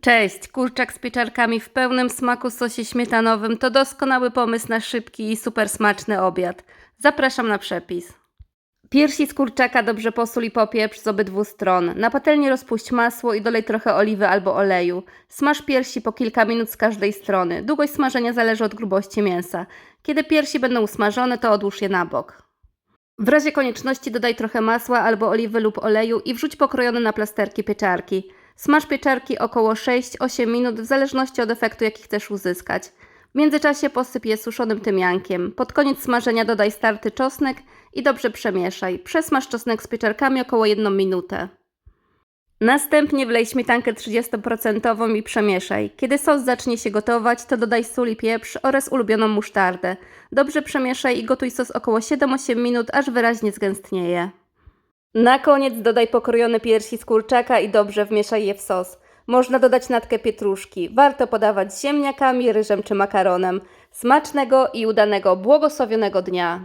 Cześć! Kurczak z pieczarkami w pełnym smaku sosie śmietanowym to doskonały pomysł na szybki i super smaczny obiad. Zapraszam na przepis. Piersi z kurczaka dobrze posól i popieprz z obydwu stron. Na patelni rozpuść masło i dolej trochę oliwy albo oleju. Smaż piersi po kilka minut z każdej strony. Długość smażenia zależy od grubości mięsa. Kiedy piersi będą usmażone, to odłóż je na bok. W razie konieczności dodaj trochę masła albo oliwy lub oleju i wrzuć pokrojone na plasterki pieczarki. Smaż pieczarki około 6-8 minut w zależności od efektu, jaki chcesz uzyskać. W międzyczasie posyp je suszonym tymiankiem. Pod koniec smażenia dodaj starty czosnek i dobrze przemieszaj. Przesmaż czosnek z pieczarkami około 1 minutę. Następnie wlej śmietankę 30% i przemieszaj. Kiedy sos zacznie się gotować, to dodaj sól i pieprz oraz ulubioną musztardę. Dobrze przemieszaj i gotuj sos około 7-8 minut, aż wyraźnie zgęstnieje. Na koniec dodaj pokrojone piersi z kurczaka i dobrze wmieszaj je w sos. Można dodać natkę pietruszki. Warto podawać z ziemniakami, ryżem czy makaronem. Smacznego i udanego, błogosławionego dnia!